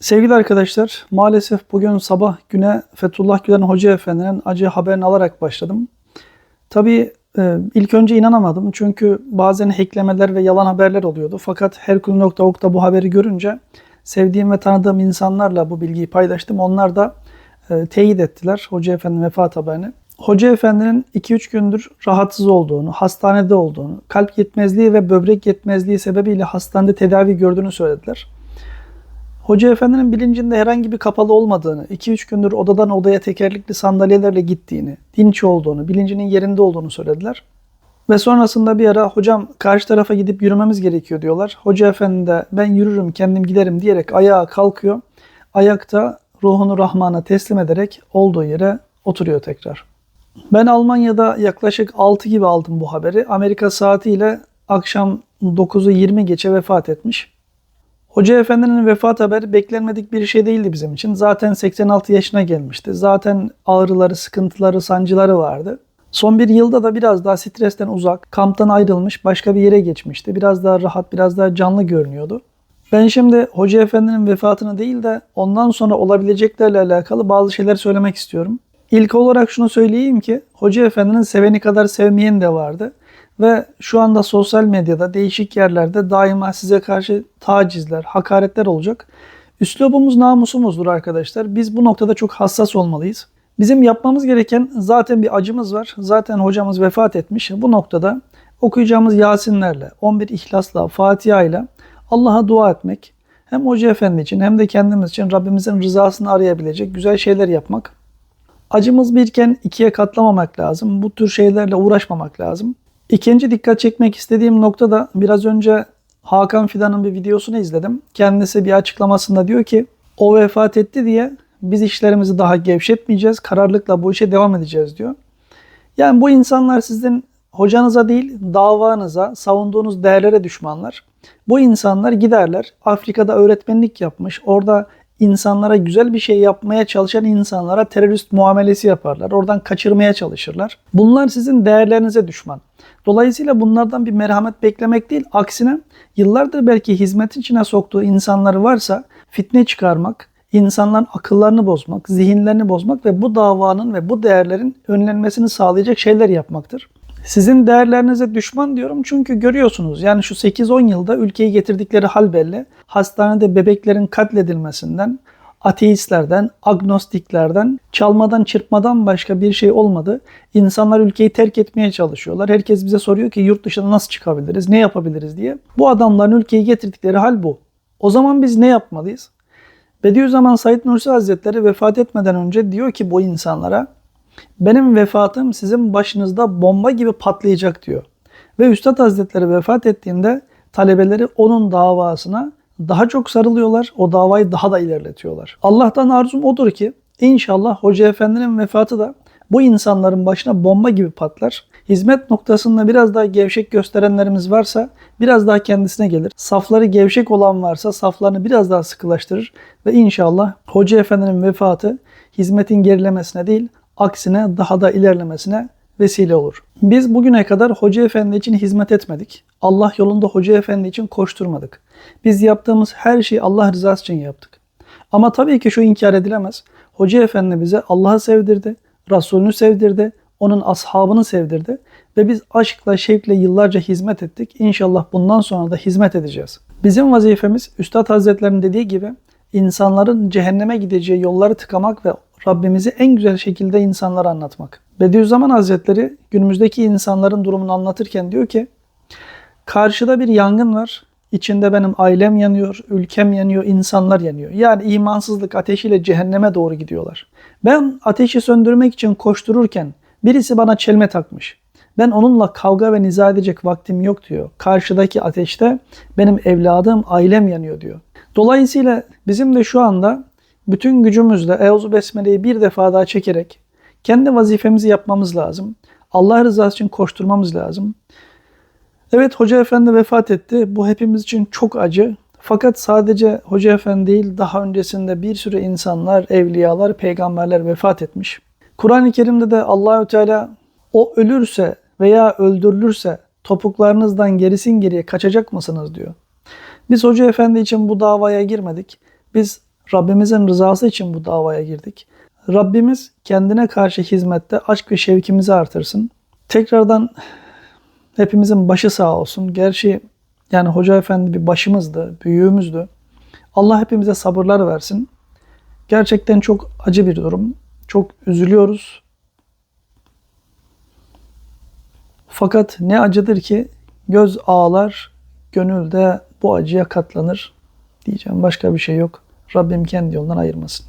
Sevgili arkadaşlar, maalesef bugün sabah güne Fethullah Gülen Hoca Efendi'nin acı haberini alarak başladım. Tabii e, ilk önce inanamadım çünkü bazen hacklemeler ve yalan haberler oluyordu. Fakat Herkül.org'da bu haberi görünce sevdiğim ve tanıdığım insanlarla bu bilgiyi paylaştım. Onlar da e, teyit ettiler Hoca Efendi'nin vefat haberini. Hoca Efendi'nin 2-3 gündür rahatsız olduğunu, hastanede olduğunu, kalp yetmezliği ve böbrek yetmezliği sebebiyle hastanede tedavi gördüğünü söylediler. Hoca Efendi'nin bilincinde herhangi bir kapalı olmadığını, 2-3 gündür odadan odaya tekerlekli sandalyelerle gittiğini, dinç olduğunu, bilincinin yerinde olduğunu söylediler. Ve sonrasında bir ara hocam karşı tarafa gidip yürümemiz gerekiyor diyorlar. Hoca Efendi de ben yürürüm kendim giderim diyerek ayağa kalkıyor. Ayakta ruhunu Rahman'a teslim ederek olduğu yere oturuyor tekrar. Ben Almanya'da yaklaşık 6 gibi aldım bu haberi. Amerika saatiyle akşam 9'u 20 geçe vefat etmiş. Hoca Efendi'nin vefat haberi beklenmedik bir şey değildi bizim için. Zaten 86 yaşına gelmişti. Zaten ağrıları, sıkıntıları, sancıları vardı. Son bir yılda da biraz daha stresten uzak, kamptan ayrılmış, başka bir yere geçmişti. Biraz daha rahat, biraz daha canlı görünüyordu. Ben şimdi Hoca Efendi'nin vefatını değil de ondan sonra olabileceklerle alakalı bazı şeyler söylemek istiyorum. İlk olarak şunu söyleyeyim ki Hoca Efendi'nin seveni kadar sevmeyen de vardı. Ve şu anda sosyal medyada değişik yerlerde daima size karşı tacizler, hakaretler olacak. Üslubumuz namusumuzdur arkadaşlar. Biz bu noktada çok hassas olmalıyız. Bizim yapmamız gereken zaten bir acımız var. Zaten hocamız vefat etmiş. Bu noktada okuyacağımız Yasinlerle, 11 İhlas'la, Fatiha ile Allah'a dua etmek. Hem Hoca Efendi için hem de kendimiz için Rabbimizin rızasını arayabilecek güzel şeyler yapmak. Acımız birken ikiye katlamamak lazım. Bu tür şeylerle uğraşmamak lazım. İkinci dikkat çekmek istediğim nokta da biraz önce Hakan Fidan'ın bir videosunu izledim. Kendisi bir açıklamasında diyor ki o vefat etti diye biz işlerimizi daha gevşetmeyeceğiz. Kararlılıkla bu işe devam edeceğiz diyor. Yani bu insanlar sizin hocanıza değil davanıza, savunduğunuz değerlere düşmanlar. Bu insanlar giderler Afrika'da öğretmenlik yapmış. Orada insanlara güzel bir şey yapmaya çalışan insanlara terörist muamelesi yaparlar. Oradan kaçırmaya çalışırlar. Bunlar sizin değerlerinize düşman. Dolayısıyla bunlardan bir merhamet beklemek değil, aksine yıllardır belki hizmet içine soktuğu insanları varsa fitne çıkarmak, insanların akıllarını bozmak, zihinlerini bozmak ve bu davanın ve bu değerlerin önlenmesini sağlayacak şeyler yapmaktır. Sizin değerlerinize düşman diyorum çünkü görüyorsunuz yani şu 8-10 yılda ülkeyi getirdikleri hal belli. Hastanede bebeklerin katledilmesinden, ateistlerden, agnostiklerden, çalmadan çırpmadan başka bir şey olmadı. İnsanlar ülkeyi terk etmeye çalışıyorlar. Herkes bize soruyor ki yurt dışına nasıl çıkabiliriz, ne yapabiliriz diye. Bu adamların ülkeyi getirdikleri hal bu. O zaman biz ne yapmalıyız? Bediüzzaman Said Nursi Hazretleri vefat etmeden önce diyor ki bu insanlara benim vefatım sizin başınızda bomba gibi patlayacak diyor. Ve Üstad Hazretleri vefat ettiğinde talebeleri onun davasına daha çok sarılıyorlar. O davayı daha da ilerletiyorlar. Allah'tan arzum odur ki inşallah Hoca Efendi'nin vefatı da bu insanların başına bomba gibi patlar. Hizmet noktasında biraz daha gevşek gösterenlerimiz varsa biraz daha kendisine gelir. Safları gevşek olan varsa saflarını biraz daha sıkılaştırır ve inşallah Hoca Efendi'nin vefatı hizmetin gerilemesine değil aksine daha da ilerlemesine vesile olur. Biz bugüne kadar Hoca Efendi için hizmet etmedik. Allah yolunda Hoca Efendi için koşturmadık. Biz yaptığımız her şeyi Allah rızası için yaptık. Ama tabii ki şu inkar edilemez. Hoca Efendi bize Allah'ı sevdirdi, Resulünü sevdirdi, onun ashabını sevdirdi ve biz aşkla, şevkle yıllarca hizmet ettik. İnşallah bundan sonra da hizmet edeceğiz. Bizim vazifemiz Üstad Hazretleri'nin dediği gibi insanların cehenneme gideceği yolları tıkamak ve Rabbimizi en güzel şekilde insanlara anlatmak. Bediüzzaman Hazretleri günümüzdeki insanların durumunu anlatırken diyor ki karşıda bir yangın var. İçinde benim ailem yanıyor, ülkem yanıyor, insanlar yanıyor. Yani imansızlık ateşiyle cehenneme doğru gidiyorlar. Ben ateşi söndürmek için koştururken birisi bana çelme takmış. Ben onunla kavga ve niza edecek vaktim yok diyor. Karşıdaki ateşte benim evladım, ailem yanıyor diyor. Dolayısıyla bizim de şu anda bütün gücümüzle Euzu Besmele'yi bir defa daha çekerek kendi vazifemizi yapmamız lazım. Allah rızası için koşturmamız lazım. Evet Hoca Efendi vefat etti. Bu hepimiz için çok acı. Fakat sadece Hoca Efendi değil daha öncesinde bir sürü insanlar, evliyalar, peygamberler vefat etmiş. Kur'an-ı Kerim'de de Allahü Teala o ölürse veya öldürülürse topuklarınızdan gerisin geriye kaçacak mısınız diyor. Biz Hoca Efendi için bu davaya girmedik. Biz Rabbimizin rızası için bu davaya girdik. Rabbimiz kendine karşı hizmette aşk ve şevkimizi artırsın. Tekrardan hepimizin başı sağ olsun. Gerçi yani Hoca Efendi bir başımızdı, büyüğümüzdü. Allah hepimize sabırlar versin. Gerçekten çok acı bir durum. Çok üzülüyoruz. Fakat ne acıdır ki göz ağlar, gönül de bu acıya katlanır diyeceğim. Başka bir şey yok. Rabbim kendi yolundan ayırmasın.